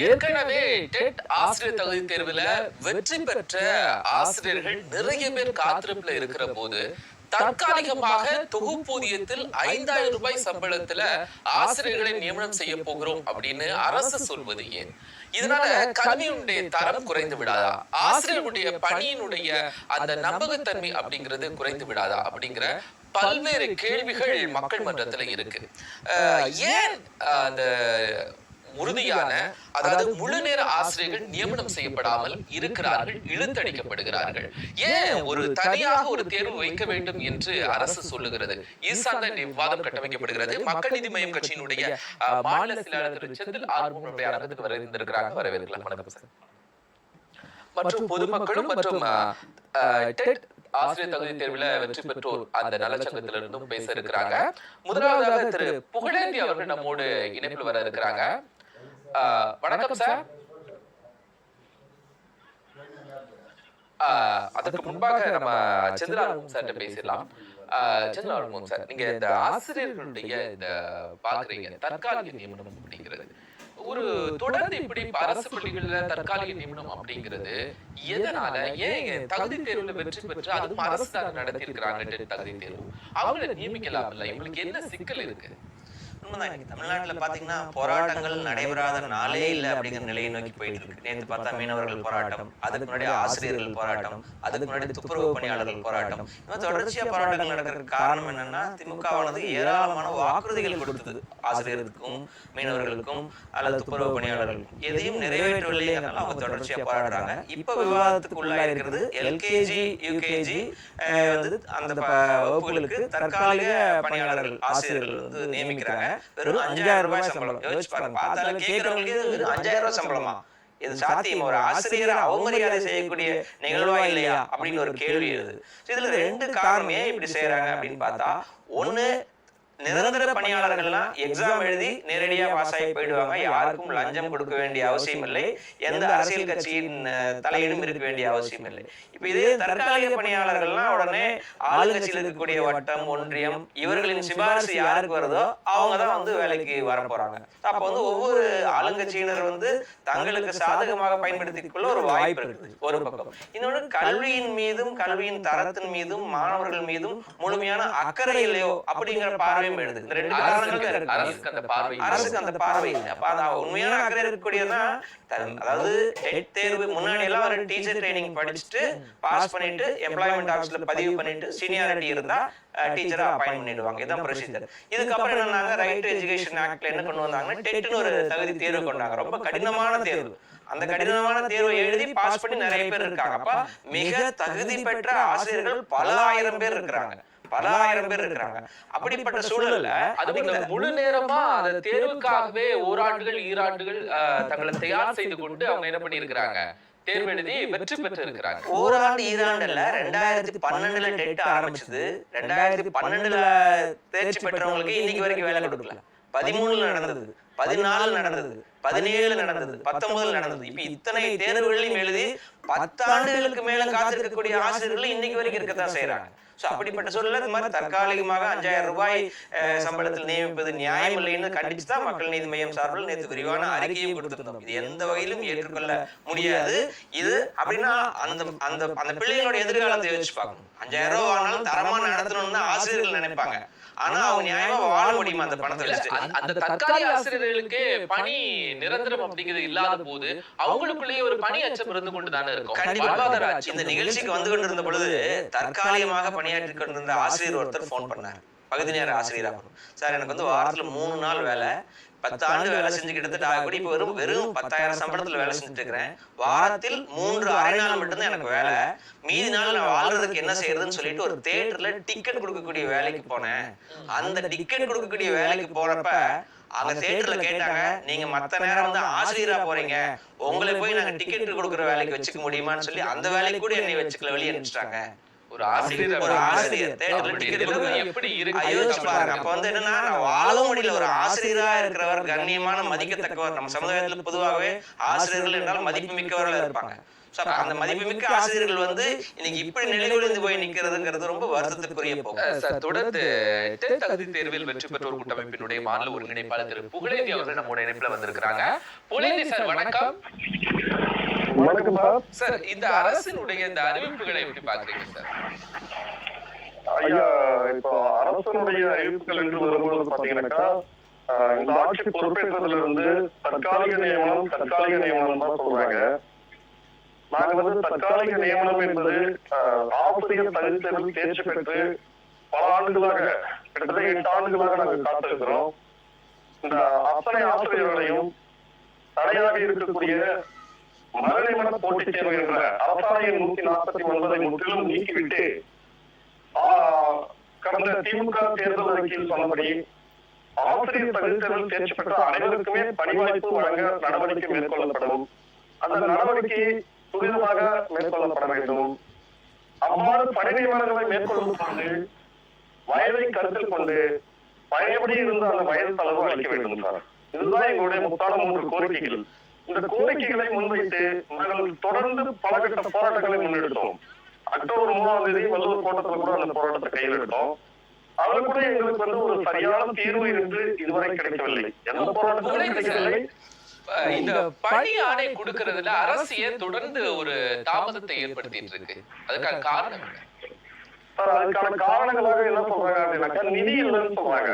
ஏற்கனவே டெட் ஆசிரியர் தகுதி தேர்வுல வெற்றி பெற்ற ஆசிரியர்கள் நிறைய பேர் காத்திருப்புல இருக்கிற போது தற்காலிகமாக தொகுப்பூதியத்தில் ஐந்தாயிரம் ரூபாய் சம்பளத்துல ஆசிரியர்களை நியமனம் செய்ய போகிறோம் அப்படின்னு அரசு சொல்வது ஏன்? இதனால கல்வியினுடைய தரம் குறைந்து விடாதா? ஆசிரியர்களுடைய பணியினுடைய அந்த நம்பகத்தன்மை அப்படிங்கிறது குறைந்து விடாதா? அப்படிங்கிற பல்வேறு கேள்விகள் மக்கள் மன்றத்துல இருக்கு. ஏன் அந்த உறுதியான அதாவது முழு நேர ஆசிரியர்கள் நியமனம் செய்யப்படாமல் இருக்கிறார்கள் இழுத்தடிக்கப்படுகிறார்கள். ஏன் ஒரு தனியாக ஒரு தேர்வு வைக்க வேண்டும் என்று அரசு சொல்லுகிறது. இது சார்ந்த விவாதம் கட்டமைக்கப்படுகிறது. மக்கள் நீதி மய்யம் கட்சியினுடைய மாநில செயலாளர் திரு செந்தில் ஆர்வம் அரங்கத்துக்கு வர இருந்திருக்கிறாங்க வரவேற்கலாம். வணக்கம் சார். மற்றும் பொதுமக்களும் மற்றும் டெட் ஆசிரியர் தகுதி தேர்வுல வெற்றி பெற்றோர் அந்த நலச்சங்கத்திலிருந்தும் பேச இருக்கிறாங்க முதலாவதாக திரு புகழேந்தி அவர்கள் நம்மோடு இணைப்பில் வர இருக்கிறாங்க வணக்கம் சார். அதற்கு முன்பாக நம்ம செந்திலாளமும் சார்ட்ட பேசிடலாம். செந்திலாளமும் சார். நீங்க இந்த ஆசிரியர்களுடைய இந்த பாக்குறீங்க தற்காலிக நியமனம் அப்படிங்கிறது. ஒரு தொடர்ந்து இப்படி அரசு பள்ளிகள்ல தற்காலிக நியமனம் அப்படிங்கிறது எதனால? ஏன் தகுதி தேர்வுல வெற்றி பெற்று அதுவும் அரசு நடத்தி இருக்கிறாங்க தகுதி தேர்வு. அவங்கள நியமிக்கலாம்ல இவங்களுக்கு என்ன சிக்கல் இருக்கு? தமிழ்நாட்டுல பாத்தீங்கன்னா போராட்டங்கள் நடைபெறாத நாளே இல்லை அப்படிங்கிற நிலையை நோக்கி போயிட்டு இருக்கு. நேற்று பார்த்தா மீனவர்கள் போராட்டம் அதுக்கு முன்னாடி ஆசிரியர்கள் போராட்டம் அதுக்கு முன்னாடி துப்புரவு பணியாளர்கள் போராட்டம். மாதிரி தொடர்ச்சியா போராட்டங்கள் நடக்கிறதுக்கு காரணம் என்னன்னா திமுகவானது ஏராளமான வாக்குறுதிகள் கொடுத்தது. ஆசிரியர்களுக்கும் மீனவர்களுக்கும் அல்லது துப்புரவு பணியாளர்களுக்கும் எதையும் நிறைவேற்றவில்லைங்கிறனால அவங்க தொடர்ச்சியா போராடுறாங்க. இப்ப விவாதத்துக்கு உள்ளாக இருக்கிறது எல்கேஜி யூகேஜி வந்து அந்த வகுப்புகளுக்கு தற்காலிக பணியாளர்கள் ஆசிரியர்கள் வந்து நியமிக்கிறாங்க வெறும் அஞ்சாயிரம் ரூபாய் சம்பளம். யோசிச்சு பாருங்க. பார்த்தாலே கேட்கறவங்களுக்கு வெறும் அஞ்சாயிரம் ரூபாய் சம்பளமா? இது சாத்தியம்? ஒரு ஆசிரியரை அவமரியாதை செய்யக்கூடிய நிகழ்வா இல்லையா? அப்படின்னு ஒரு கேள்வி எழுது இதுல ரெண்டு காரணம் ஏன் இப்படி செய்யறாங்க அப்படின்னு பார்த்தா ஒண்ணு நிரந்தர பணியாளர்கள்லாம் எக்ஸாம் எழுதி நேரடியா பாஸ் ஆகி போயிடுவாங்க. யாருக்கும் லஞ்சம் கொடுக்க வேண்டிய அவசியம் இல்லை. எந்த அரசியல் கட்சியின் தலையீடும் இருக்க வேண்டிய அவசியம் இல்லை. இப்ப இதே தற்காலிக பணியாளர்கள்லாம் உடனே ஆளுங்கட்சியில் இருக்கக்கூடிய வட்டம் ஒன்றியம் இவர்களின் சிபாரிசு யாருக்கு வருதோ அவங்க தான் வந்து வேலைக்கு வர போறாங்க. அப்ப வந்து ஒவ்வொரு ஆளுங்கட்சியினர் வந்து தங்களுக்கு சாதகமாக பயன்படுத்திக் கொள்ள ஒரு வாய்ப்பு இருக்குது. ஒரு பக்கம். இன்னொன்று கல்வியின் மீதும் கல்வியின் தரத்தின் மீதும் மாணவர்கள் மீதும் முழுமையான அக்கறை இல்லையோ அப்படிங்கிற பார்வையும் எழுது இந்த ரெண்டு காரணங்கள் அரசுக்கு இருக்கு. அரசுக்கு அந்த பார்வை இல்லை. அரசுக்கு அந்த பார்வை இல்லை அப்ப அது உண்மையான அக்கறை இருக்கக்கூடியதுன்னா தன்- அதாவது டெட் தேர்வு முன்னாடி எல்லாம் ஒரு டீச்சர் ட்ரைனிங் படிச்சுட்டு பாஸ் பண்ணிட்டு எம்ப்ளாய்மெண்ட் ஆஃபீஸ்ல பதிவு பண்ணிட்டு சீனியாரிட்டி இருந்தா டீச்சரா அப்பாயின் பண்ணிடுவாங்க. இதான் ப்ரொசீஜர் இதுக்கப்புறம் என்னன்னாங்க? ரைட் டு எஜுகேஷன் ஆக்ட்ல என்ன கொண்டு வந்தாங்கன்னா டெட்னு ஒரு தகுதி தேர்வு கொண்டாங்க ரொம்ப கடினமான தேர்வு. அந்த கடினமான தேர்வை எழுதி பாஸ் பண்ணி நிறைய பேர் இருக்காங்க. அப்ப மிக தகுதி பெற்ற ஆசிரியர்கள் பல ஆயிரம் பேர் இருக்கிறாங்க பல ஆயிரம் பேர் இருக்கிறாங்க அப்படிப்பட்ட சூழல்ல இந்த முழு நேரமா அந்த தேர்வுக்காகவே ஓராண்டுகள் ஈராண்டுகள் தங்களை தயார் செய்து கொண்டு அவங்க என்ன பண்ணியிருக்கிறாங்க? தேர்வு எழுதி வெற்றி பெற்று இருக்கிறாங்க ஓராண்டு ஈராண்டுல ரெண்டாயிரத்தி பன்னெண்டுல டெட் ஆரம்பிச்சது. ரெண்டாயிரத்தி பன்னெண்டுல தேர்ச்சி பெற்றவங்களுக்கு இன்னைக்கு வரைக்கும் வேலை கொடுக்கல. பதிமூணுல நடந்தது. பதினாலு நடந்தது பதினேழு நடந்தது பத்தொன்பதுல நடந்தது. இப்ப இத்தனை தேர்வுகளையும் எழுதி பத்தாண்டுகளுக்கு மேல காத்திருக்கக்கூடிய ஆசிரியர்கள் இன்னைக்கு வரைக்கும் இருக்கத்தான் செய்யறாங்க சோ அப்படிப்பட்ட சூழல்ல இந்த மாதிரி தற்காலிகமாக அஞ்சாயிரம் ரூபாய் சம்பளத்தில் நியமிப்பது நியாயம் இல்லைன்னு கண்டிச்சு தான் மக்கள் நீதி மையம் சார்பில் நேற்று விரிவான அறிக்கையும் கொடுத்திருந்தோம். இது எந்த வகையிலும் ஏற்றுக்கொள்ள முடியாது. இது அப்படின்னா அந்த அந்த அந்த பிள்ளைகளோட எதிர்காலத்தை யோசிச்சு பார்க்கணும். அஞ்சாயிரம் ரூபாய் ஆனாலும் தரமா நடத்தணும்னு ஆசிரியர்கள் நினைப்பாங்க. ஆனா அவங்க நியாயமா வாழ முடியுமா அந்த பணத்தை வச்சுட்டு அந்த- தற்காலிக ஆசிரியர்களுக்கு பணி நிரந்தரம் அப்படிங்கிறது இல்லாத போது அவங்களுக்குள்ளேயே ஒரு பணி அச்சம் இருந்து கொண்டு தானே இருக்கும். இந்த நிகழ்ச்சிக்கு வந்து கொண்டிருந்த பொழுது தற்காலிகமாக பணியாற்றி கொண்டிருந்த ஆசிரியர் ஒருத்தர் ஃபோன் பண்ணார். பகுதி நேர ஆசிரியரா சார் எனக்கு வந்து வாரத்துல மூணு நாள் வேலை. பத்து ஆண்டு வேலை செஞ்சு கிட்டத்தட்ட ஆகக்கூடி இப்போ வெறும் வெறும் பத்தாயிரம் சம்பளத்துல வேலை செஞ்சுட்டு இருக்கிறேன். வாரத்தில் மூன்று அரை நாள் மட்டும்தான் எனக்கு வேலை. மீதி நாள் நான் வாழ்றதுக்கு என்ன செய்யறதுன்னு சொல்லிட்டு ஒரு தேட்டர்ல டிக்கெட் கொடுக்கக்கூடிய வேலைக்கு போனேன். அந்த டிக்கெட் கொடுக்கக்கூடிய வேலைக்கு போறப்ப அங்க தேட்டர்ல கேட்டாங்க நீங்க மத்த நேரம் வந்து ஆசிரியரா போறீங்க. உங்களை போய் நாங்க டிக்கெட் கொடுக்குற வேலைக்கு வச்சுக்க முடியுமான்னு சொல்லி அந்த வேலைக்கு கூட என்னை வச்சுக்கல வெளியே அனுப்பிச்சிட்டாங்க. ஒரு ஆசிரியர் ஒரு கொடுக்கணும். எப்படி யோசிச்சு இருக்கு? பாருங்க. அப்ப வந்து என்னன்னா வாழ முடியல. ஒரு ஆசிரியரா இருக்கிறவர் கண்ணியமான மதிக்கத்தக்கவர். நம்ம சமுதாயத்துல பொதுவாகவே ஆசிரியர்கள் என்றால் மதிப்பு மிக்கவர்களா இருப்பாங்க. அந்த மதிப்புமிக்க ஆசிரியர்கள் வந்து இன்னைக்கு இப்படி நிலைகுலைந்து போய் நிக்கிறதுங்கிறது ரொம்ப வருத்தத்திற்குரிய சார் தொடர்ந்து தகுதி தேர்வில் வெற்றி பெற்றோர் கூட்டமைப்பினுடைய மாநில ஒருங்கிணைப்பாளர் திரு புகழேந்தி அவர்கள் நம்மோட இணைப்புல வந்திருக்கிறாங்க. புகழேந்தி சார் வணக்கம். வணக்கம் சார். இந்த அரசினுடைய இந்த அறிவிப்புகளை எப்படி பாக்குறீங்க சார்? ஐயா இப்போ அரசனுடைய அறிவிப்புகள் என்று வரும்போது பாத்தீங்கன்னாக்கா இந்த ஆட்சி பொறுப்பேற்றதுல இருந்து தற்காலிக நியமனம் தற்காலிக நியமனம் தான் சொல்றாங்க. நாங்க வந்து தற்காலிக நியமனம் என்பது ஆஹ், ஆசிரியர் தகுதி தேர்ச்சி பெற்று பல ஆண்டுகளாக கிட்டத்தட்ட எட்டு ஆண்டுகளாக நாங்கள் காத்திருக்கிறோம். இந்த அத்தனை ஆசிரியர்களையும் தடையாக இருக்கக்கூடிய மரணிமன போட்டித் தேர்வு என்ற அரசாணையின் நூத்தி நாற்பத்தி ஒன்பதை முற்றிலும் நீக்கிவிட்டு கடந்த திமுக தேர்தல் அறிக்கையில் சொன்னபடி ஆசிரியர் தகுதி தேர்ச்சி பெற்ற அனைவருக்குமே பணிவாய்ப்பு வழங்க நடவடிக்கை மேற்கொள்ளப்படும். அந்த நடவடிக்கை துரிதமாக மேற்கொள்ளப்பட வேண்டும். அவ்வாறு பணி நியமனங்களை மேற்கொள்ளும் பொழுது வயதை கருத்தில் கொண்டு பழையபடி இருந்த அந்த வயது தளர்வு அளிக்க வேண்டும். சார் இதுதான் எங்களுடைய முத்தான மூன்று கோரிக்கைகள். இந்த கோரிக்கைகளை முன்வைத்து நாங்கள் தொடர்ந்து பல கட்ட போராட்டங்களை முன்னெடுத்தோம். அக்டோபர் மூணாம் தேதி வள்ளுவர் கோட்டத்துல கூட அந்த போராட்டத்தை கையில் எடுத்தோம் அதுல கூட எங்களுக்கு வந்து ஒரு சரியான தீர்வு என்று இதுவரை கிடைக்கவில்லை. எந்த போராட்டத்திலும் கிடைக்கவில்லை. இந்த பணி ஆணை கொடுக்கறதுல அரசு ஏன் தொடர்ந்து ஒரு தாமதத்தை ஏற்படுத்திட்டு இருக்கு? அதுக்கான காரணம் அதுக்கான காரணங்களாக என்ன சொல்றாங்க அப்படின்னாக்கா நிதி இல்லைன்னு சொல்றாங்க.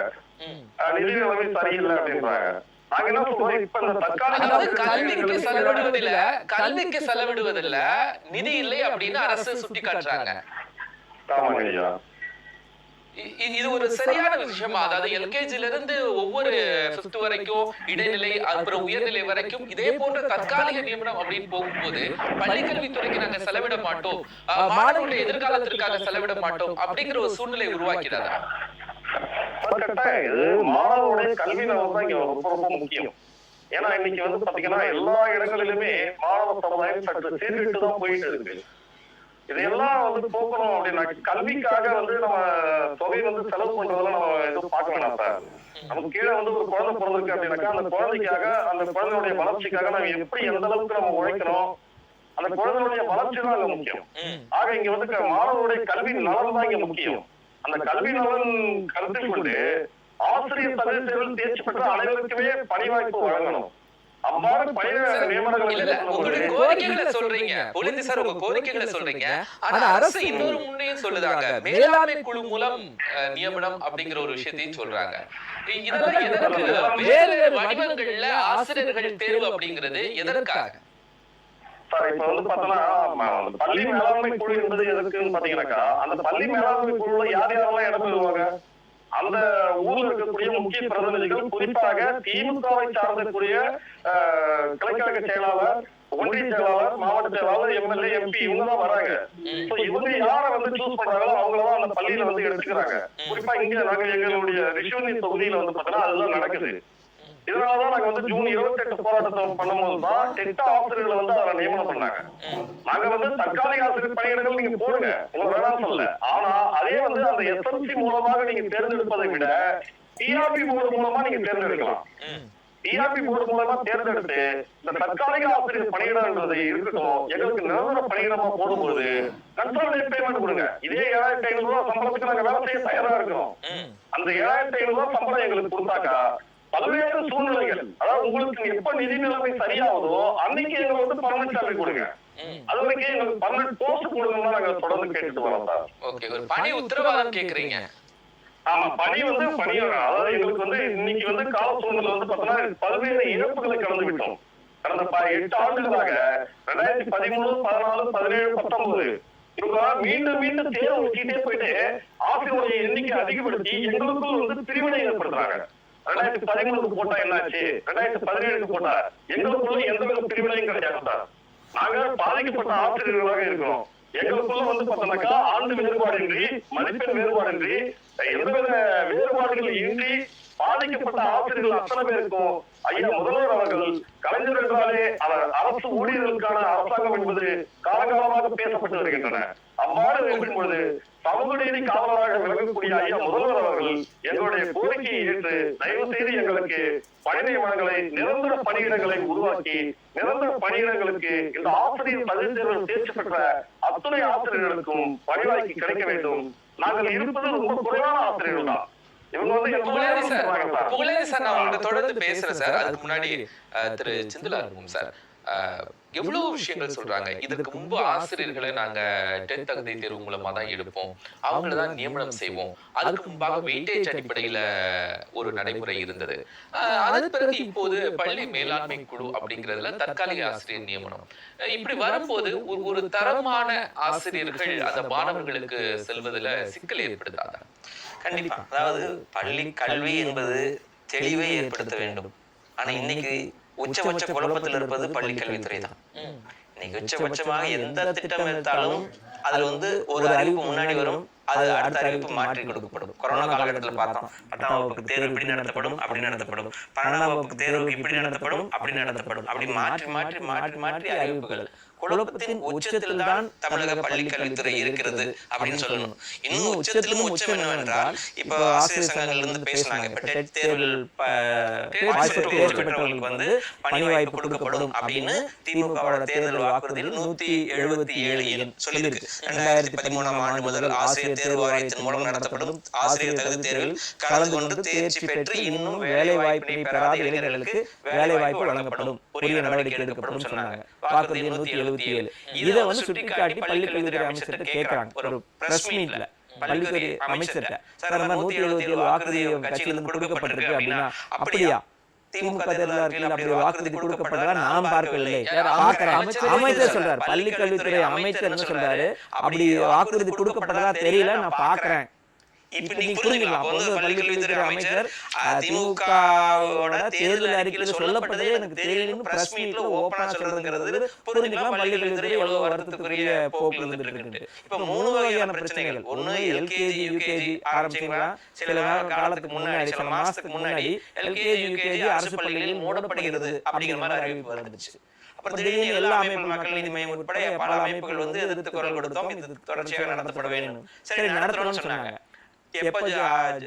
நிதி நிலைமை சரியில்லை அப்படின்றாங்க. கல்விக்கு செலவிடுவதில்ல கல்விக்கு செலவிடுவதில்ல. நிதி இல்லை அப்படின்னு அரசு சுட்டி காட்டுறாங்க. இது ஒரு சரியான விஷயமா? அதாவது எல்கேஜில இருந்து ஒவ்வொரு பிப்த் வரைக்கும் இடைநிலை அப்புறம் உயர்நிலை வரைக்கும் இதே போன்ற தற்காலிக நியமனம் அப்படின்னு போகும்போது பள்ளிக்கல்வித்துறைக்கு நாங்க செலவிட மாட்டோம். மாணவர்களுடைய எதிர்காலத்திற்காக செலவிட மாட்டோம் அப்படிங்கிற ஒரு சூழ்நிலை உருவாக்கிறாரா மாணவனுடைய மாணவருடைய கல்வி நலம் தான் இங்க ரொம்ப ரொம்ப முக்கியம். ஏன்னா இன்னைக்கு வந்து பாத்தீங்கன்னா எல்லா இடங்களிலுமே மாணவ சமுதாயம் சற்று சேர்ந்துட்டு தான் போயிட்டு இருக்கு. இதையெல்லாம் வந்து போக்கணும் அப்படின்னா கல்விக்காக வந்து நம்ம தொகை வந்து செலவு பண்றதெல்லாம் நம்ம எதுவும் பார்க்க வேணாம் சார். நமக்கு கீழே வந்து ஒரு குழந்தை பிறந்திருக்கு அப்படின்னாக்கா அந்த குழந்தைக்காக அந்த குழந்தையுடைய வளர்ச்சிக்காக நம்ம எப்படி எந்த அளவுக்கு நம்ம உழைக்கணும்? அந்த குழந்தையுடைய வளர்ச்சி தான் அங்க முக்கியம். ஆக இங்க வந்து மாணவருடைய கல்வி நலன் தான் இங்க முக்கியம். அந்த கல்வி நலன் கருத்தில் கொண்டு ஆசிரியர் தேர்வில் தேர்ச்சி பெற்ற அனைவருக்குமே பணி வாய்ப்பு வழங்கணும். அரசு இன்னொரு முன்னையும் சொல்லுதாங்க. மேலாண்மை குழு மூலம் அஹ், நியமனம் அப்படிங்கிற ஒரு விஷயத்தையும் சொல்றாங்க. இதெல்லாம் எதற்கு? வேறு வேறு வடிவங்கள்ல ஆசிரியர்கள் தேர்வு அப்படிங்கிறது எதற்காக? சார் இப்ப வந்து அந்த பள்ளி மேலாண்மை குழு என்பது எதுக்குன்னு பாத்தீங்கன்னாக்கா அந்த பள்ளி மேலாண்மை குழுல யார் யாரெல்லாம் இடம் பெறுவாங்க? அந்த ஊர்ல இருக்கக்கூடிய முக்கிய பிரதிநிதிகள் குறிப்பாக திமுகவை சார்ந்தக்கூடிய கிளைக்கழக செயலாளர் ஒன்றிய செயலாளர் மாவட்ட செயலாளர் எம்எல்ஏ எம்பி இவங்க தான் வராங்க. இவங்க யார வந்து சூஸ் பண்றாங்களோ அவங்களதான் அந்த பள்ளியில வந்து எடுத்துக்கிறாங்க. குறிப்பா இங்க நாங்க எங்களுடைய ரிஷுவனி தொகுதியில வந்து பார்த்தோம்னா அதுதான் நடக்குது. இதனாலதான் நாங்க வந்து ஜூன் இருபத்தி எட்டு போராட்டத்தை பண்ணும்போது தான் டெட் ஆசிரியர்களை வந்து அதை நியமனம் பண்ணாங்க. நாங்க வந்து தற்காலிக ஆசிரியர் பணியிடங்கள் நீங்க போடுங்க. உங்களுக்கு வேணாம் சொல்லல. ஆனா அதே வந்து அந்த எஸ்எல்சி மூலமாக நீங்க தேர்ந்தெடுப்பதை விட டிஆர்பி போர்டு மூலமா நீங்க தேர்ந்தெடுக்கலாம். டிஆர்பி போர்டு மூலமா தேர்ந்தெடுத்து இந்த தற்காலிக ஆசிரியர் பணியிடம்ன்றது இருக்கட்டும் எங்களுக்கு நிரந்தர பணியிடமா போடும்போது கன்சல்டேட் பேமெண்ட் கொடுங்க. இதே ஏழாயிரத்தி ஐநூறு ரூபாய் சம்பளத்துக்கு நாங்க வேலை செய்ய தயாரா இருக்கிறோம் அந்த ஏழாயிரத்தி ஐநூறு ரூபாய் சம்பளம் எங்களுக்கு கொடுத்தாக்கா பல்வேறு சூழ்நிலைகள். அதாவது உங்களுக்கு எப்ப நிதி நிலைமை சரியாகுதோ அன்னைக்கு எங்களுக்கு வந்து பர்மனன்ட் சேலரி கொடுங்க. அது வரைக்கும் எங்களுக்கு பர்மனன்ட் போஸ்ட் கொடுங்கன்னு நாங்க தொடர்ந்து கேட்டுட்டு வரோம் சார். ஓகே ஒரு பணி உத்தரவாதம் கேக்குறீங்க. ஆமா பணி வந்து பணி அதாவது எங்களுக்கு வந்து இன்னைக்கு வந்து கால சூழ்நிலை வந்து பார்த்தோம்னா பல்வேறு இழப்புகளை கடந்து விட்டோம். கடந்த ப- எட்டு ஆண்டுகளாக ரெண்டாயிரத்தி பதிமூணு பதினாலு பதினேழு பத்தொன்பது இவங்க மீண்டும் மீண்டும் தேர்வு வச்சுட்டே போயிட்டு ஆசிரியருடைய எண்ணிக்கை அதிகப்படுத்தி எங்களுக்குள் வந்து பிரிவினை ஏற்படுத்துறாங்க ரெண்டாயிரத்தி பதிமூணுக்கு போட்டா என்னாச்சு? ரெண்டாயிரத்தி பதினேழுக்கு போட்டா? எங்களுக்குள்ள எந்த வித பிரிவினையும் கிடையாது நாங்க பாதிக்கப்பட்ட ஆசிரியர்களாக இருக்கிறோம் எங்களுக்குள்ள வந்து பார்த்தோம்னாக்கா ஆண்டு வேறுபாடின்றி மதிப்பெண் வேறுபாடின்றி எந்தவித வேறுபாடுகள் இன்றி பாதிக்கப்பட்ட ஆசிரியர்கள் அத்தனை பேருக்கும் ஐயா முதல்வர் அவர்கள் கலைஞர் என்றாலே அவர் அரசு ஊழியர்களுக்கான அரசாங்கம் என்பது காலகாலமாக பேசப்பட்டு வருகின்றன. அவ்வாறு இருக்கும் பொழுது சமூக நீதி காவலராக விளங்கக்கூடிய ஐயா முதல்வர் அவர்கள் எங்களுடைய கோரிக்கையை ஏற்று தயவு செய்து எங்களுக்கு பணி நியமனங்களை நிரந்தர பணியிடங்களை உருவாக்கி நிரந்தர பணியிடங்களுக்கு இந்த ஆசிரியர் தேர்வில் தேர்ச்சி பெற்ற அத்துணை ஆசிரியர்களுக்கும் பணிவாய்க்கு கிடைக்க வேண்டும். நாங்கள் இருப்பது ரொம்ப குறைவான ஆசிரியர்கள். தான் இவங்க வந்து எண்பதாயிரம் புகழேந்தி சார் நான் தொடர்ந்து பேசுறேன் சார். அதுக்கு முன்னாடி திரு செந்திலா இருக்கும் சார். எவ்வளவு விஷயங்கள் சொல்றாங்க? இதற்கு முன்பு ஆசிரியர்களை நாங்க டெட் தகுதி தேர்வு மூலமா தான் எடுப்போம். அவங்கள தான் நியமனம் செய்வோம். அதுக்கு முன்பாக வெயிட்டேஜ் அடிப்படையில ஒரு நடைமுறை இருந்தது. அதன் பிறகு இப்போது பள்ளி மேலாண்மை குழு அப்படிங்கிறதுல தற்காலிக ஆசிரியர் நியமனம். இப்படி வரும்போது ஒரு ஒரு தரமான ஆசிரியர்கள் அந்த மாணவர்களுக்கு செல்வதுல சிக்கல் ஏற்படுத்தாங்க கண்டிப்பா. அதாவது பள்ளி கல்வி என்பது தெளிவை ஏற்படுத்த வேண்டும். ஆனா இன்னைக்கு உச்சபட்ச குழப்பத்தில் இருப்பது பள்ளி கல்வித்துறை தான். இன்னைக்கு உச்சபட்சமாக எந்த திட்டம் எடுத்தாலும் அதுல வந்து ஒரு அறிவிப்பு முன்னாடி வரும். அது அடுத்த அறிவிப்பு மாற்றி கொடுக்கப்படும். கொரோனா காலகட்டத்தில் பார்த்தோம். பத்தாம் வகுப்புக்கு தேர்வு இப்படி நடத்தப்படும்? அப்படி நடத்தப்படும். பன்னெண்டாம் வகுப்புக்கு தேர்வுக்கு இப்படி நடத்தப்படும் அப்படி நடத்தப்படும்? அப்படி மாற்றி மாற்றி மாற்றி மாற்றி அறிவிப்புகள். குழப்பத்தின் உச்சத்தில் தான் தமிழக பள்ளி கல்வித்துறை இருக்கிறது அப்படின்னு சொல்லணும். இன்னும் உச்சத்திலும் உச்சம் என்னவென்றால் இப்போ ஆசிரியர் சங்கங்கள்ல இருந்து பேசுனாங்க இப்ப டெட் தேர்வில் தேர்ச்சி பெற்றவர்களுக்கு வந்து பணி வாய்ப்பு கொடுக்கப்படும் அப்படின்னு திமுகவோட தேர்தல் வாக்குறுதியில் நூத்தி எழுபத்தி ஏழு எண் சொல்லியிருக்கு. ரெண்டாயிரத்தி பதிமூணாம் ஆண்டு முதல் ஆசிரியர் தேர்வு வாரியத்தின் மூலம் நடத்தப்படும் ஆசிரியர் தகுதி தேர்வில் கலந்து கொண்டு தேர்ச்சி பெற்று இன்னும் வேலை வாய்ப்பினை பெறாத இளைஞர்களுக்கு வேலை வாய்ப்பு வழங்கப்படும். உரிய நடவடிக்கை எடுக்கப்படும். சொன்னாங்க வாக்குறுதி நூத்தி எழுபத்தி ஏழு. இதை வந்து சுட்டிக்காட்டி பள்ளிக்கல்வித்துறை அமைச்சர்கிட்ட கேட்கறாங்க ஒரு பிரஸ் மீட்ல பள்ளிக்கல்வி அமைச்சர்கிட்ட. சார் அந்த மாதிரி நூத்தி எழுபத்தி ஏழு வாக்குறுதி கட்சியிலிருந்து கொடுக்கப்பட்டிருக்கு அப்படின்னா அப்படியா? திமுக தேர்தல் அறிக்கையில் அப்படி வாக்குறுதி கொடுக்கப்பட்டதா நான் பார்க்கவில்லை. அமைச்சர்? அமைச்சர் சொல்றாரு? பள்ளி கல்வித்துறை அமைச்சர் என்ன சொல்றாரு? அப்படி வாக்குறுதி கொடுக்கப்பட்டதா தெரியல நான் பாக்குறேன் இப்ப நீங்க புரிஞ்சுக்கலாம். அப்ப வந்து பள்ளிக்கல்வித்துறை அமைச்சர் திமுகவோட தேர்தல் அறிக்கையில சொல்லப்பட்டதே எனக்கு தெரியலன்னு பிரஸ் மீட்ல ஓபனா சொல்றதுங்கிறது புரிஞ்சுக்கலாம். பள்ளிக்கல்வித்துறை எவ்வளவு வருத்தத்துக்குரிய போக்கு இருந்துட்டு இருக்கு இப்ப மூணு வகையான பிரச்சனைகள். ஒண்ணு எல்கேஜி யூகேஜி ஆரம்பிச்சீங்களா சில காலத்துக்கு முன்னாடி சில மாசத்துக்கு முன்னாடி எல்கேஜி யூகேஜி அரசு பள்ளிகளில் மூடப்படுகிறது அப்படிங்கிற மாதிரி அறிவிப்பு வந்துச்சு. அப்புறம் திடீர்னு எல்லா அமைப்பு மக்கள் நீதி மையம் உட்பட பல அமைப்புகள் வந்து எதிர்த்து குரல் கொடுத்தோம் இது தொடர்ச்சியாக நடத்தப்பட வேண்டும் சரி நடத்துறோம்னு சொன்னாங்க எப்ப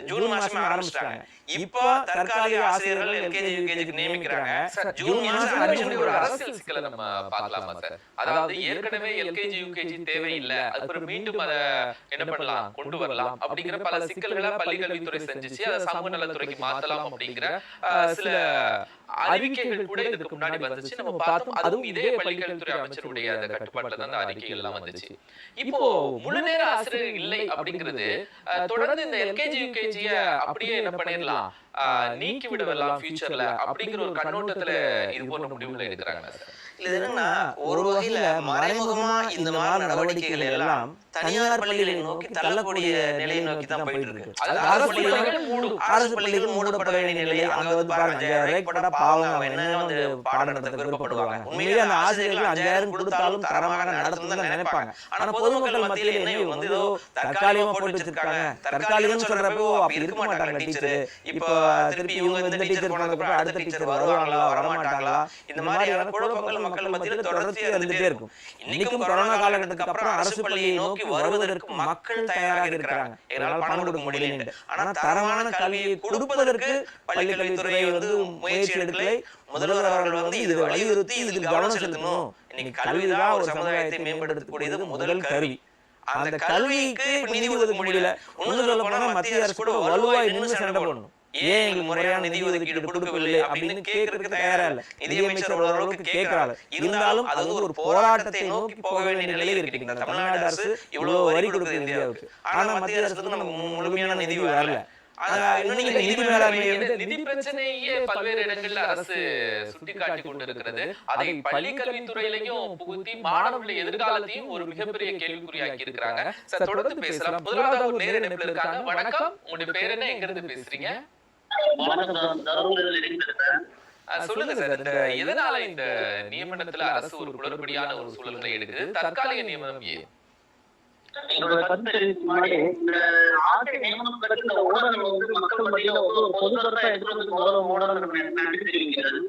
ஜூன் மாசமே ஆரம்பிச்சிட்டாங்க? இப்போ தற்காலிக ஆசிரியர்கள் எல்கேஜி யூகேஜிக்கு நியமிக்கிறாங்க. ஜூன் மாசம் admission ஒரு. அரசியல் சிக்கலை நம்ம பார்க்கலாமா சார்? அதாவது ஏற்கனவே எல்கேஜி யூகேஜி தேவையில்லை. அதுக்கப்புறம் மீண்டும் அதை என்ன பண்ணலாம்? கொண்டு வரலாம். அப்படிங்கிற பல சிக்கல்களை பள்ளி கல்வித்துறை செஞ்சுச்சு. அதை சமூக நலத்துறைக்கு மாத்தலாம் அப்படிங்கிற சில அறிவிக்கைகள் கூட இதுக்கு முன்னாடி வந்துச்சு. நம்ம பார்த்தோம். அதுவும் இதே பள்ளிக்கல்வித்துறை அமைச்சருடைய அந்த கட்டுப்பாட்டுல தான் அந்த அறிக்கைகள் எல்லாம் வந்துச்சு. இப்போ முழு நேர ஆசிரியர் இல்லை அப்படிங்கிறது தொடர்ந்து இந்த எல்கேஜி யூகேஜிய அப்படியே என்ன பண்ணிடலாம்? நீக்கி விடலாம் ஃபியூச்சர்ல அப்படிங்கிற ஒரு கண்ணோட்டத்துல இது போன்ற முடிவுகளை எடுக்கிறாங்க. இது என்னன்னா ஒரு வகையில மறைமுகமா இந்த மாதிரி நடவடிக்கைகள் எல்லாம் தனியார் பள்ளிகளை நோக்கி தள்ளக்கூடிய நிலையை நோக்கி தான் போயிட்டு இருக்கு. அது அரசு பள்ளிகள் மூடப்பட வேண்டிய நிலை அங்க வந்து பாருங்க போட்டா பாவம் அவன் என்ன வந்து பாடம் நடத்த விருப்பப்படுவாங்க. உண்மையிலே அந்த ஆசிரியர்கள் அஞ்சாயிரம் கொடுத்தாலும் தரமாக நடத்தணும் தான் நினைப்பாங்க. ஆனா பொதுமக்கள் மத்தியில என்ன இவங்க வந்து ஏதோ தற்காலிகமா போட்டு வச்சிருக்காங்க. தற்காலிகம் சொல்றப்போ அப்படி இருக்க மாட்டாங்க டீச்சர். இப்போ திருப்பி இவங்க இந்த டீச்சர் போனதுக்கு அப்புறம் அடுத்த டீச்சர் வருவாங்களா வரமாட்டாங்களா இந்த மாதிரியான குழப்பங்கள் மக்கள் மத்தியில தொடர்ச்சியா இருந்துட்டே இருக்கும் இன்னைக்கும் கொரோனா காலகட்டத்துக்கு அப்புறம் அரசு பள்ளியை நோக்கி வருவதற்கு மக்கள் தயாராக இருக்கிறாங்க. எங்களால் பணம் கொடுக்க முடியல ஆனா தரமான கல்வியை கொடுப்பதற்கு பள்ளி கல்வித்துறை வந்து முயற்சி எடுக்கலை. முதல்வர் அவர்கள் வந்து இதை வலியுறுத்தி இதில் கவனம் செலுத்தணும். இன்னைக்கு கல்விதான் ஒரு சமுதாயத்தை மேம்படுத்தக்கூடியது முதல் கருவி. அந்த கல்விக்கு நிதி ஒதுக்க முடியல. ஒண்ணு சொல்ல போனா மத்திய அரசு கூட வலுவாய் நின்று சண்டை போடணும். ஏன் எங்களுக்கு முறையான நிதி ஒதுக்கீடு கொடுக்கவில்லை அப்படின்னு கேட்கறதுக்கு தயாரா இல்ல. நிதியமைச்சர் ஓரளவுக்கு கேட்கறாரு இருந்தாலும் அது வந்து ஒரு போராட்டத்தை நோக்கி போக வேண்டிய நிலையில் இருக்கீங்க தமிழ்நாடு அரசு இவ்வளவு வரி கொடுக்குது இந்தியாவுக்கு ஆனா மத்திய அரசுக்கு நமக்கு முழுமையான நிதி வரல. நிதி பிரச்சனையே பல்வேறு இடங்கள்ல அரசு சுட்டிக்காட்டி கொண்டிருக்கிறது அதை பள்ளி கல்வித்துறையிலையும் புகுத்தி மாணவர்களுடைய எதிர்காலத்தையும் ஒரு மிகப்பெரிய கேள்விக்குறியாக்கி இருக்கிறாங்க சார் தொடர்ந்து பேசலாம் முதலாவது ஒரு இருக்காங்க வணக்கம் உங்களுடைய பேர் என்ன எங்க இருந்து பேசுறீங்க சொல்லுங்க சார். இந்த எதனால இந்த நியமனத்துல அரசு ஒரு குளறுபடியான ஒரு சூழலை எடுக்குது? தற்காலிக நியமனம் ஏன்? என்னோட கருத்து தெரிவிக்கும் முன்னாடி இந்த ஆசிரியர் நியமனம் பற்றி இந்த ஊடகங்கள் வந்து மக்கள் மத்தியில ஒரு பொது கருத்தா முதல்ல நன்றி தெரிவிக்கிறது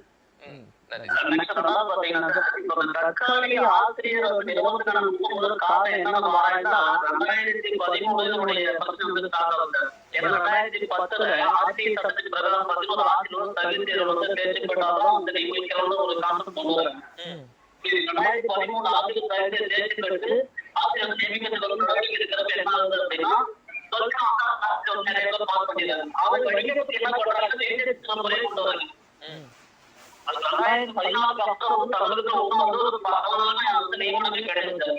தற்காலிக ஆசிரியர் முதல் காரணம் ரெண்டாயிரத்தி வந்து ஏன்னா ரெண்டாயிரத்தி பத்துல ஆசிரியர் சட்டத்துக்கு பிரகாரம் தகுதி தேர்வு வந்து தேர்ச்சி பெற்றாலும் அந்த நியமிக்கிறவங்க ஒரு காரணம் கொண்டு வராங்க. இது ரெண்டாயிரத்தி பதிமூணு ஆசிரியர் தகுதி தேர்ச்சி பெற்று ஆசிரியர் நியமிக்கிறதுக்கு ஒரு நடவடிக்கை இருக்கிறப்ப என்ன ஆகுது அப்படின்னா நிறைய பேர் பாஸ் பண்ணிடுறாங்க. அவங்க படிக்கிறதுக்கு என்ன பண்றாங்க தேர்ச்சி முறையை கொண்டு வராங்க. ரெண்டாயிரத்தி பதினாலுக்கு அப்புறம் வந்து தமிழகத்துல ஒண்ணு வந்து ஒரு பரவலான அந்த நியமனமே கிடையாது.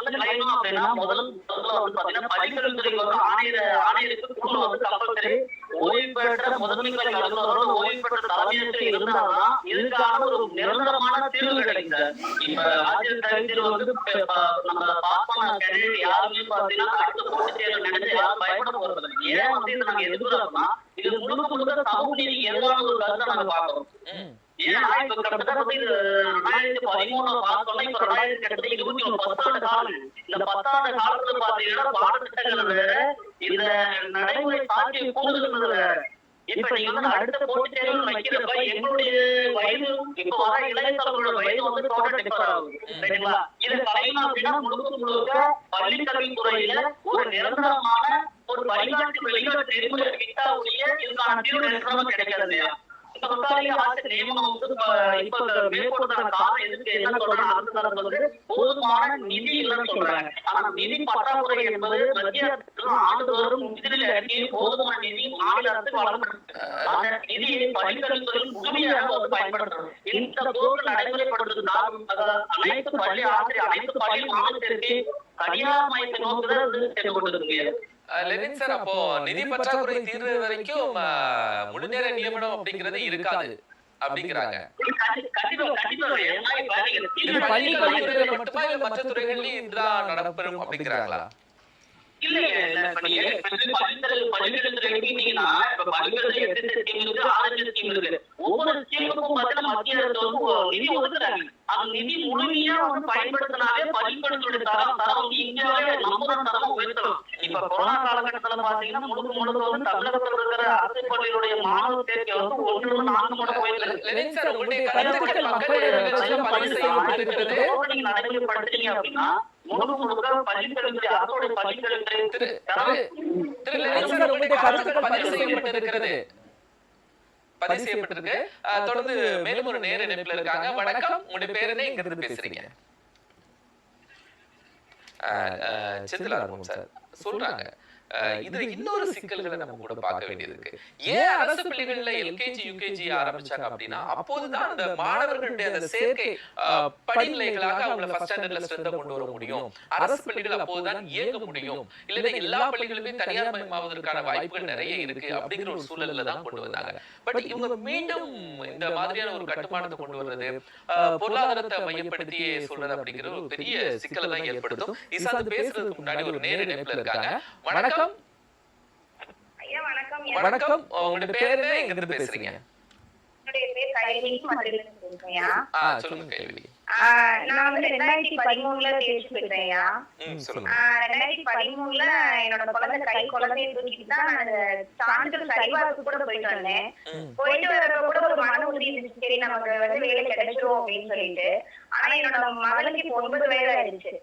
முதல்ல வந்து பாத்தீங்கன்னா பள்ளிக்கல்வித்துறைக்கு வந்து ஆணையர் ஆணையருக்கு குழு வந்து கம்பல்சரி ஓய்வு ஓய்வு பெற்ற இருந்தால்தான் இதுக்கான ஒரு நிரந்தரமான தீர்வு கிடைக்குது இப்ப ஆசிரியர் வந்து நம்ம கேண்டிடேட் யாருமே பாத்தீங்கன்னா அடுத்த தேர்வு நினைச்சு யாரும் பயப்பட போறது ஏன் வந்து இதை நாங்க இது முழுக்க முழுக்க சமூக எதிரான ஒரு கருத்தை நாங்க பாக்குறோம் ஏன்னா இப்ப கிட்டத்தட்ட இது ரெண்டாயிரத்தி பதிமூணு பார்த்தோம்னா இப்ப ரெண்டாயிரத்தி கிட்டத்தட்ட இருபத்தி பத்தாண்டு காலம். இந்த பத்தாண்டு காலத்துல பாத்தீங்கன்னா பாடத்திட்டங்கள் இந்த நடைமுறை சாத்தியம் கூடுதல் இப்ப நீங்க வந்து அடுத்த போட்டித் தேர்வு வைக்கிறப்ப எங்களுடைய வயது இப்ப வர இளைய தலைவரோட வயது வந்து டோட்டல் டிஃபர் ஆகுது சரிங்களா? இதை அப்படின்னா முழுக்க முழுக்க ஒரு நிரந்தரமான ஒரு வழிகாட்டு வெளிநாட்டு நெறிமுறை கிட்டாவுடைய இதுக்கான தீர்வு நிரந்தரமா கிடைக்காது இல்லையா? இந்த தற்காலிக நியமனம் வந்து இப்ப காரணம் எதுக்கு என்ன சொல்றாங்க அரசு தரப்பு வந்து போதுமான நிதி இல்லைன்னு சொல்றாங்க. ஆனா நிதி பற்றாக்குறை என்பது மத்திய ஆண்டுதோறும் நிதிநிலை அறிக்கையில் போதுமான நிதி மாநில அரசுக்கு வழங்கப்பட்டிருக்கு நிதியை பள்ளிக்கல்வித்துறையில் முழுமையாக வந்து பயன்படுத்தணும். இந்த போக்கு நடைமுறைப்படுத்தும் அனைத்து பள்ளி ஆசிரியர் அனைத்து பள்ளி மாணவர்களுக்கு தனியார் மையத்தை நோக்குதான் லெனின் சார் அப்போ நிதி பற்றாக்குறை தீர்வு வரைக்கும் முழுநேர நியமனம் அப்படிங்கிறது இருக்காது அப்படிங்கிறாங்க. பள்ளி கல்வித்துறையில மட்டுமா இல்ல மற்ற துறைகள்லயும் இதுதான் நடப்பெறும் அப்படிங்கிறாங்களா? ஒவ்வொரு ஸ்கீமுக்கும் பார்த்தீங்கன்னா மத்திய அரசு வந்து நிதி ஒதுக்குறாங்க. அந்த நிதி முழுமையா வந்து பயன்படுத்தினாலே பள்ளிக்கல்வியோட தரம் தரம் வந்து இந்தியாவிலே நம்பர் தரம் உயர்த்தலாம் இப்ப கொரோனா காலகட்டத்துல பாத்தீங்கன்னா முழுக்க முழுக்க வந்து தமிழகத்துல இருக்கிற அரசு பள்ளிகளுடைய மாணவர் சேர்க்கை வந்து ஒன்று நான்கு மடங்கு நீங்க நடைமுறைப்படுத்துறீங்க அப்படின்னா பதிவு செய்யப்பட்டிருக்கு. தொடர்ந்து மேலும் ஒரு நேர இணைப்புல இருக்காங்க. வணக்கம். உங்களுடைய பேர் என்ன இங்க இருந்து பேசுறீங்க. செந்தில் சார். சொல்றாங்க. இதுல இன்னொரு சிக்கல்களை நம்ம கூட பார்க்க வேண்டியது இருக்கு. ஏன் அரசு பள்ளிகள்ல எல்கேஜி யூகேஜி ஆரம்பிச்சாங்க அப்படின்னா அப்போதுதான் அந்த மாணவர்களுடைய அந்த சேர்க்கை படிநிலைகளாக அவங்கள ஃபர்ஸ்ட் ஸ்டாண்டர்ட்ல ஸ்ட்ரென்த் கொண்டு வர முடியும். அரசு பள்ளிகள் அப்போதுதான் இயங்க முடியும். இல்லைன்னா எல்லா பள்ளிகளுமே தனியார் மயமாவதற்கான வாய்ப்புகள் நிறைய இருக்கு அப்படிங்கிற ஒரு சூழல்ல தான் கொண்டு வந்தாங்க. பட் இவங்க மீண்டும் இந்த மாதிரியான ஒரு கட்டுமானத்தை கொண்டு வர்றது பொருளாதாரத்தை மையப்படுத்தியே சொல்றது அப்படிங்கிற ஒரு பெரிய சிக்கலை தான் ஏற்படுத்தும் இசாந்து பேசுறதுக்கு முன்னாடி ஒரு நேர இணைப்புல இருக்காங்க வணக்கம் வணக்கம். வணக்கம். உங்களுடைய பேர் என்ன? எங்க இருந்து பேசுறீங்க? நான் வந்து ரெண்டாயிரத்தி பதிமூணுல ரெண்டாயிரத்தி என்னோட குழந்தை கை குழந்தைய தூக்கிட்டு தான் நான் அந்த சான்றிதழ் சரிபார்ப்பு கூட போயிட்டு வந்தேன். போயிட்டு வரப்ப கூட ஒரு மன உறுதி இருந்துச்சு சரி நமக்கு வந்து வேலை கிடைச்சிரும் அப்படின்னு சொல்லிட்டு. ஆனா என்னோட மகளுக்கு இப்போ ஒன்பது வயது ஆயிடுச்சு.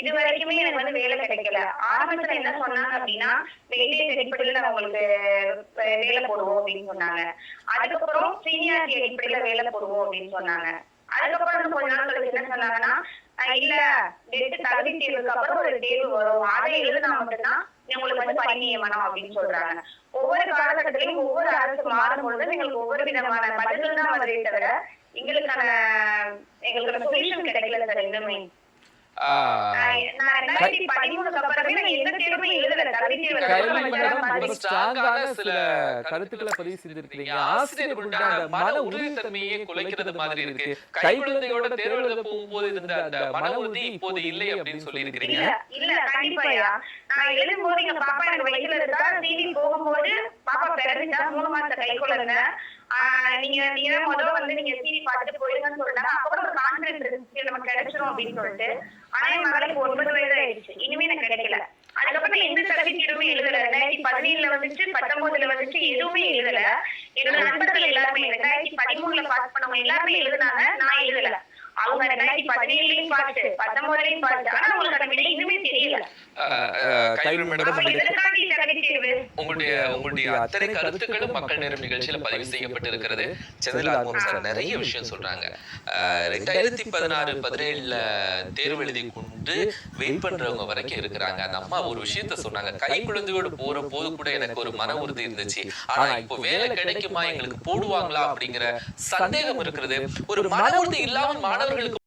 இது வரைக்குமே எனக்கு வந்து வேலை கிடைக்கல. ஆரம்பத்துல என்ன சொன்னாங்க அப்படின்னா வெயிட்டேஜ் அடிப்படையில நான் உங்களுக்கு வேலை போடுவோம் அப்படின்னு சொன்னாங்க. அதுக்கப்புறம் சீனியாரிட்டி அடிப்படையில வேலை போடுவோம் அப்படின்னு சொன்னாங்க. அதுக்கப்புறம் கொஞ்ச நாள் கழிச்சு என்ன சொன்னாங்கன்னா இல்ல டெட் தகுதி தேர்வுக்கு அப்புறம் ஒரு தேர்வு வரும். அதை எழுதினா மட்டும்தான் உங்களுக்கு வந்து பணி நியமனம் அப்படின்னு சொல்றாங்க. ஒவ்வொரு காலகட்டத்திலையும் ஒவ்வொரு அரசு மாறும் பொழுது எங்களுக்கு ஒவ்வொரு விதமான பதில்கள் தான் வருதே தவிர எங்களுக்கான எங்களுக்கான சொல்யூஷன் கிடைக்கல சார் இன்னுமே. கருத்துக்களை பதிவு செய்திருக்கீங்க ஆசிரியர்களுடைய அந்த மன உறுதித்தன்மையை குலைக்கிறது மாதிரி இருக்கு. கை குழந்தையோட தேர்வு எழுத போகும்போது இருந்த அந்த மன உறுதி இப்போது இல்லை அப்படின்னு சொல்லி இருக்கிறீங்க இல்ல கண்டிப்பாயா நான் எழுதும்போது எங்க பாப்பா எனக்கு டிவி போகும்போது பாப்பா மூணு மாச கை குழந்தை. நீங்க நீங்க முதல்ல வந்து நீங்க டிவி பார்த்துட்டு போயிருங்கன்னு சொல்லிட்டாங்க. அப்போ ஒரு கான்பிடன்ஸ் இருந்துச்சு நமக்கு கிடைச்சிரும் அப்படின்னு சொல்லிட்டு. ஆனா என் மகளுக்கு ஒன்பது வயது ஆயிடுச்சு. இனிமே எனக்கு கிடைக்கல. அதுக்கப்புறம் எந்த சர்டிபிகேட்டுமே எழுதல. ரெண்டாயிரத்தி பதினேழுல வந்துச்சு பத்தொன்பதுல வந்துச்சு எதுவுமே எழுதல. என்னோட நண்பர்கள் எல்லாருமே ரெண்டாயிரத்தி பதிமூணுல பாஸ் பண்ணவங்க எல்லாருமே எழுதுனாங்க. நான் எழுதல. அவங்க ரெண்டாயிரத்தி பதினேழுலயும் பாஸ் பத்தொன்பதுலயும் பாஸ் ஆனா அவங்களுக்கு அந்த விடை இன்னுமே தெரியல. அஹ், அஹ், கைவிடும் மேடம் அப்ப உங்களுடைய உங்களுடைய அத்தனை கருத்துக்களும் மக்கள் நேரம் நிகழ்ச்சியில பதிவு செய்யப்பட்டிருக்கிறது. செந்தில் சார் நிறைய விஷயம் சொல்றாங்க. ரெண்டாயிரத்தி பதினாறு பதினேழுல தேர்வு எழுதி கொண்டு வெயிட் பண்றவங்க வரைக்கும் இருக்கிறாங்க. அந்த அம்மா ஒரு விஷயத்த சொன்னாங்க. கை குழந்தையோடு போற போது கூட எனக்கு ஒரு மன உறுதி இருந்துச்சு. ஆனா இப்போ வேலை கிடைக்குமா? எங்களுக்கு போடுவாங்களா அப்படிங்கிற சந்தேகம் இருக்கிறது ஒரு மன உறுதி இல்லாமல் மாணவர்களுக்கு